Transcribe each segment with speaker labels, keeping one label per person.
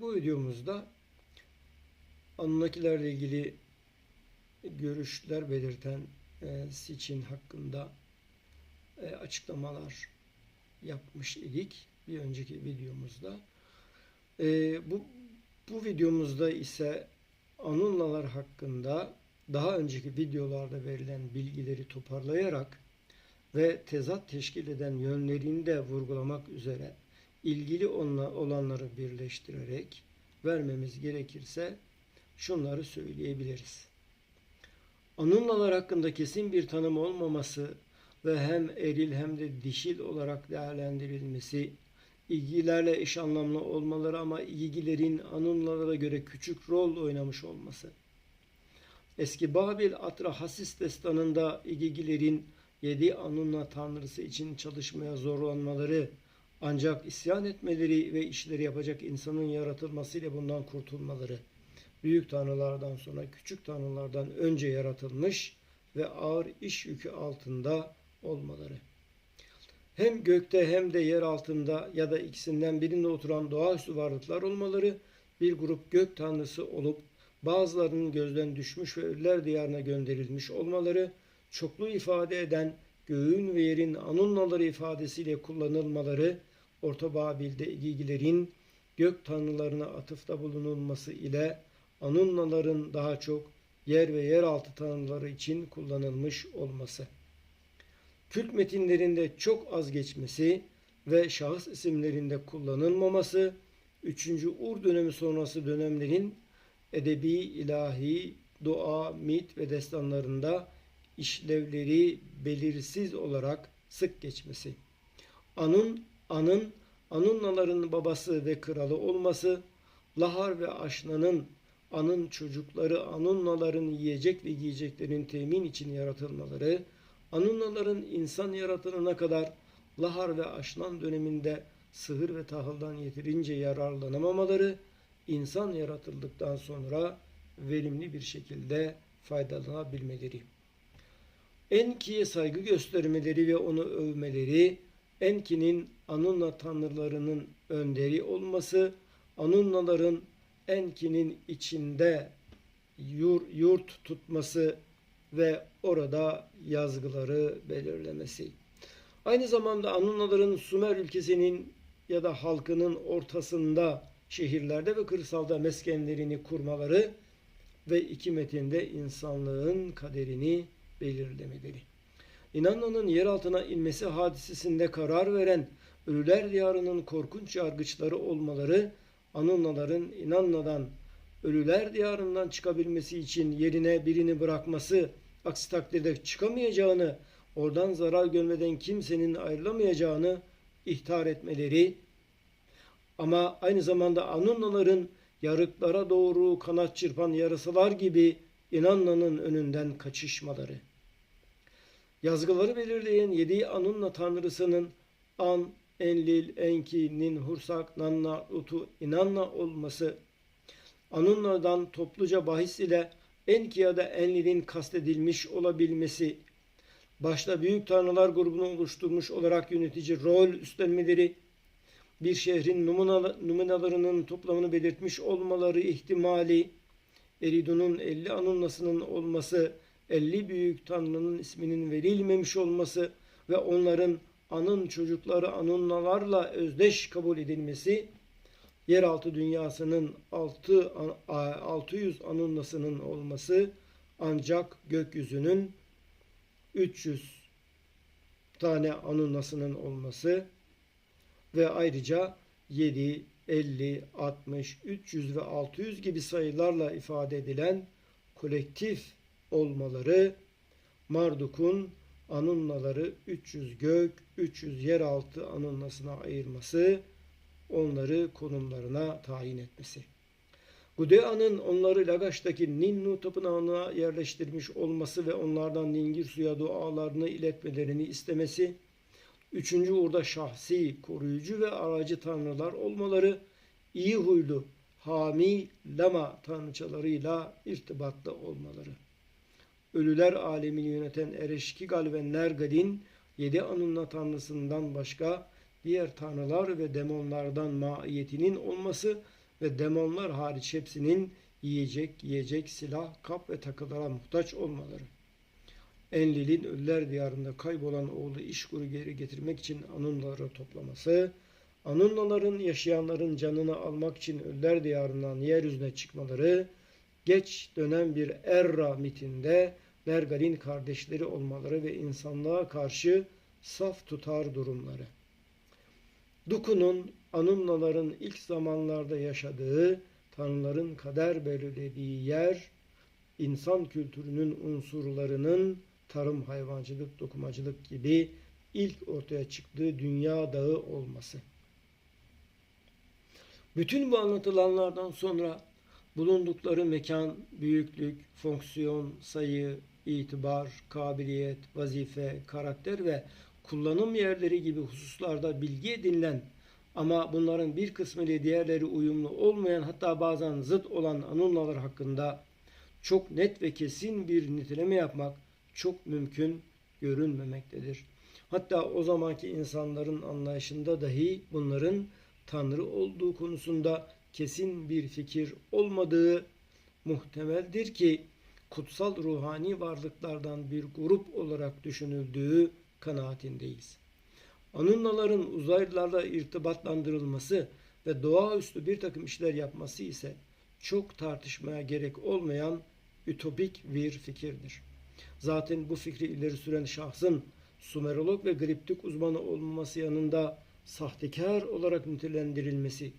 Speaker 1: Bu videomuzda Anunnakilerle ilgili görüşler belirten e, Sitchin hakkında e, açıklamalar yapmış idik bir önceki videomuzda. E, bu bu videomuzda ise Anunnalar hakkında daha önceki videolarda verilen bilgileri toparlayarak ve tezat teşkil eden yönlerini de vurgulamak üzere ilgili olanları birleştirerek vermemiz gerekirse şunları söyleyebiliriz. Anunnalar hakkında kesin bir tanım olmaması ve hem eril hem de dişil olarak değerlendirilmesi, ilgilerle eş anlamlı olmaları ama ilgilerin Anunnalara göre küçük rol oynamış olması, Eski Babil Atrahasis destanında İgigilerin yedi Anunna tanrısı için çalışmaya zorlanmaları ancak isyan etmeleri ve işleri yapacak insanın yaratılmasıyla bundan kurtulmaları, büyük tanrılardan sonra küçük tanrılardan önce yaratılmış ve ağır iş yükü altında olmaları. Hem gökte hem de yer altında ya da ikisinden birinde oturan doğaüstü varlıklar olmaları, bir grup gök tanrısı olup bazılarının gözden düşmüş ve ölüler diyarına gönderilmiş olmaları, çoklu ifade eden göğün ve yerin anunnaları ifadesiyle kullanılmaları, Orta Babil'de İgigilerin gök tanrılarına atıfta bulunulması ile anunnaların daha çok yer ve yeraltı tanrıları için kullanılmış olması. Kült metinlerinde çok az geçmesi ve şahıs isimlerinde kullanılmaması, 3. Ur dönemi sonrası dönemlerin edebi, ilahi, dua, mit ve destanlarında işlevleri belirsiz olarak sık geçmesi. Anun, Anın, Anunnaların babası ve kralı olması, Lahar ve Aşna'nın Anın çocukları Anunnaların yiyecek ve giyeceklerin temin için yaratılmaları, Anunnaların insan yaratılana kadar Lahar ve Aşnan döneminde sıhır ve tahıldan yeterince yararlanamamaları, insan yaratıldıktan sonra verimli bir şekilde faydalanabilmeleri. Enki'ye saygı göstermeleri ve onu övmeleri, Enki'nin Anunna tanrılarının önderi olması, Anunnaların Enki'nin içinde yur, yurt tutması ve orada yazgıları belirlemesi. Aynı zamanda Anunnaların Sümer ülkesinin ya da halkının ortasında şehirlerde ve kırsalda meskenlerini kurmaları ve iki metinde insanlığın kaderini belirlemeleri. İnanna'nın yer altına inmesi hadisesinde karar veren ölüler diyarının korkunç yargıçları olmaları, Anunnaların İnanna'dan ölüler diyarından çıkabilmesi için yerine birini bırakması, aksi takdirde çıkamayacağını, oradan zarar görmeden kimsenin ayrılamayacağını ihtar etmeleri, ama aynı zamanda Anunnaların yarıklara doğru kanat çırpan yarısalar gibi İnanna'nın önünden kaçışmaları. Yazgıları belirleyen yedi Anunna tanrısının An, Enlil, Enki, Ninhursak, Nanna, Utu, İnanna olması, Anunna'dan topluca bahis ile Enki ya da Enlil'in kastedilmiş olabilmesi, başta büyük tanrılar grubunu oluşturmuş olarak yönetici rol üstlenmeleri, bir şehrin numaralarının toplamını belirtmiş olmaları ihtimali, Eridu'nun 50 anunnasının olması, 50 büyük tanrının isminin verilmemiş olması ve onların anın çocukları anunnalarla özdeş kabul edilmesi, yeraltı dünyasının 6, 600 anunnasının olması ancak gökyüzünün 300 tane anunnasının olması ve ayrıca 7, 50, 60, 300 ve 600 gibi sayılarla ifade edilen kolektif olmaları Marduk'un anunnaları 300 gök, 300 yeraltı anunnasına ayırması, onları konumlarına tayin etmesi. Gudea'nın onları Lagaş'taki Ninnu tapınağına yerleştirmiş olması ve onlardan Ningir suya dualarını iletmelerini istemesi, Üçüncü orada şahsi, koruyucu ve aracı tanrılar olmaları, iyi huylu, hami, lama tanrıçalarıyla irtibatlı olmaları. Ölüler alemini yöneten Ereşkigal ve Nergad'in yedi anunna tanrısından başka diğer tanrılar ve demonlardan maiyetinin olması ve demonlar hariç hepsinin yiyecek, yiyecek, silah, kap ve takılara muhtaç olmaları. Enlil'in ölüler diyarında kaybolan oğlu İşkur'u geri getirmek için Anunnaları toplaması, Anunnaların yaşayanların canını almak için ölüler diyarından yeryüzüne çıkmaları, geç dönem bir Erra mitinde Nergal'in kardeşleri olmaları ve insanlığa karşı saf tutar durumları. Duku'nun Anunnaların ilk zamanlarda yaşadığı, tanrıların kader belirlediği yer, insan kültürünün unsurlarının tarım, hayvancılık, dokumacılık gibi ilk ortaya çıktığı dünya dağı olması. Bütün bu anlatılanlardan sonra bulundukları mekan, büyüklük, fonksiyon, sayı, itibar, kabiliyet, vazife, karakter ve kullanım yerleri gibi hususlarda bilgi edinilen ama bunların bir kısmı ile diğerleri uyumlu olmayan hatta bazen zıt olan anunnalar hakkında çok net ve kesin bir niteleme yapmak çok mümkün görünmemektedir. Hatta o zamanki insanların anlayışında dahi bunların Tanrı olduğu konusunda kesin bir fikir olmadığı muhtemeldir ki kutsal ruhani varlıklardan bir grup olarak düşünüldüğü kanaatindeyiz. Anunnaların uzaylılarla irtibatlandırılması ve doğaüstü bir takım işler yapması ise çok tartışmaya gerek olmayan ütopik bir fikirdir. Zaten bu fikri ileri süren şahsın Sumerolog ve griptik uzmanı olmaması yanında sahtekar olarak nitelendirilmesi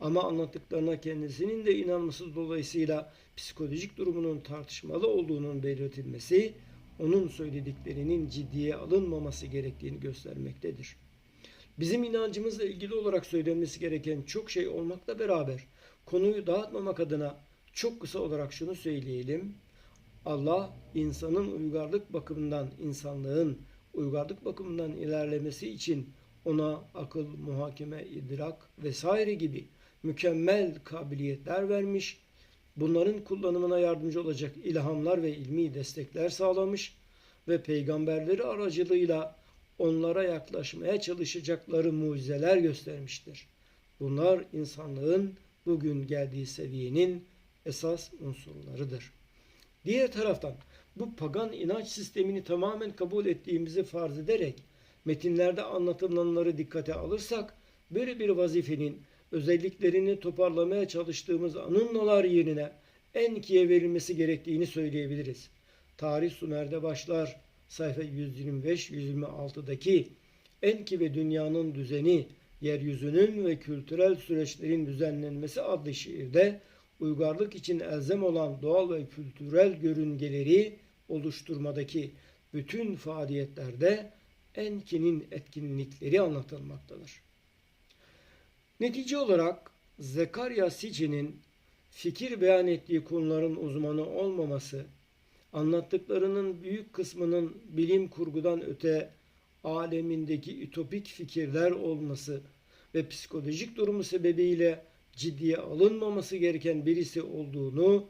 Speaker 1: ama anlattıklarına kendisinin de inanması dolayısıyla psikolojik durumunun tartışmalı olduğunun belirtilmesi onun söylediklerinin ciddiye alınmaması gerektiğini göstermektedir. Bizim inancımızla ilgili olarak söylenmesi gereken çok şey olmakla beraber konuyu dağıtmamak adına çok kısa olarak şunu söyleyelim. Allah insanın uygarlık bakımından, insanlığın uygarlık bakımından ilerlemesi için ona akıl, muhakeme, idrak vesaire gibi mükemmel kabiliyetler vermiş, bunların kullanımına yardımcı olacak ilhamlar ve ilmi destekler sağlamış ve peygamberleri aracılığıyla onlara yaklaşmaya çalışacakları mucizeler göstermiştir. Bunlar insanlığın bugün geldiği seviyenin esas unsurlarıdır. Diğer taraftan bu pagan inanç sistemini tamamen kabul ettiğimizi farz ederek metinlerde anlatılanları dikkate alırsak böyle bir vazifenin özelliklerini toparlamaya çalıştığımız anunnalar yerine Enki'ye verilmesi gerektiğini söyleyebiliriz. Tarih Sümer'de başlar sayfa 125-126'daki Enki ve dünyanın düzeni, yeryüzünün ve kültürel süreçlerin düzenlenmesi adlı şiirde uygarlık için elzem olan doğal ve kültürel görüngeleri oluşturmadaki bütün faaliyetlerde Enki'nin etkinlikleri anlatılmaktadır. Netice olarak Zekarya Sici'nin fikir beyan ettiği konuların uzmanı olmaması, anlattıklarının büyük kısmının bilim kurgudan öte alemindeki ütopik fikirler olması ve psikolojik durumu sebebiyle ciddiye alınmaması gereken birisi olduğunu,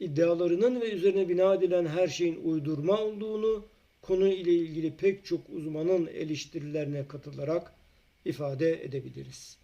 Speaker 1: iddialarının ve üzerine bina edilen her şeyin uydurma olduğunu, konu ile ilgili pek çok uzmanın eleştirilerine katılarak ifade edebiliriz.